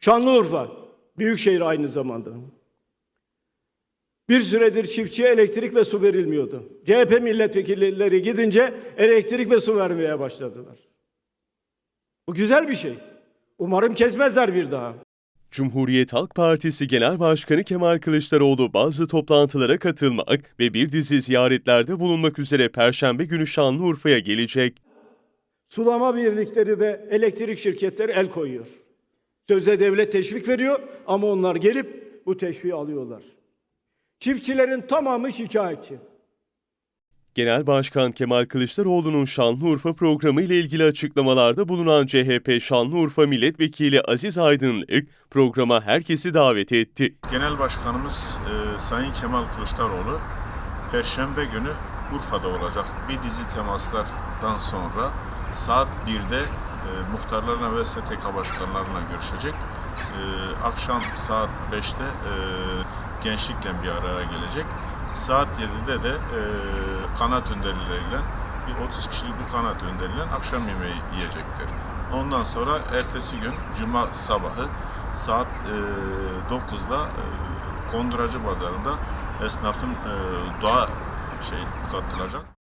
Şanlıurfa, büyükşehir aynı zamanda. Bir süredir çiftçiye elektrik ve su verilmiyordu. CHP milletvekilleri gidince elektrik ve su vermeye başladılar. Bu güzel bir şey. Umarım kesmezler bir daha. Cumhuriyet Halk Partisi Genel Başkanı Kemal Kılıçdaroğlu bazı toplantılara katılmak ve bir dizi ziyaretlerde bulunmak üzere Perşembe günü Şanlıurfa'ya gelecek. Sulama birlikleri ve elektrik şirketleri el koyuyor. Sözde devlet teşvik veriyor ama onlar gelip bu teşviği alıyorlar. Çiftçilerin tamamı şikayetçi. Genel Başkan Kemal Kılıçdaroğlu'nun Şanlıurfa programı ile ilgili açıklamalarda bulunan CHP Şanlıurfa Milletvekili Aziz Aydınlık programa herkesi davet etti. Genel Başkanımız e, Sayın Kemal Kılıçdaroğlu Perşembe günü Urfa'da olacak. Bir dizi temaslardan sonra saat 1'de e, muhtarlarına ve STK başkanlarına görüşecek. E, akşam saat 5'te e, gençlikle bir araya gelecek. Saat 7'de de e, kanat önderleriyle bir 30 kişilik bir kanat önderiyle akşam yemeği yiyecektir. Ondan sonra ertesi gün Cuma sabahı saat e, 9'da e, Konduracı Pazarı'nda esnafın e, doğa şey katılacak.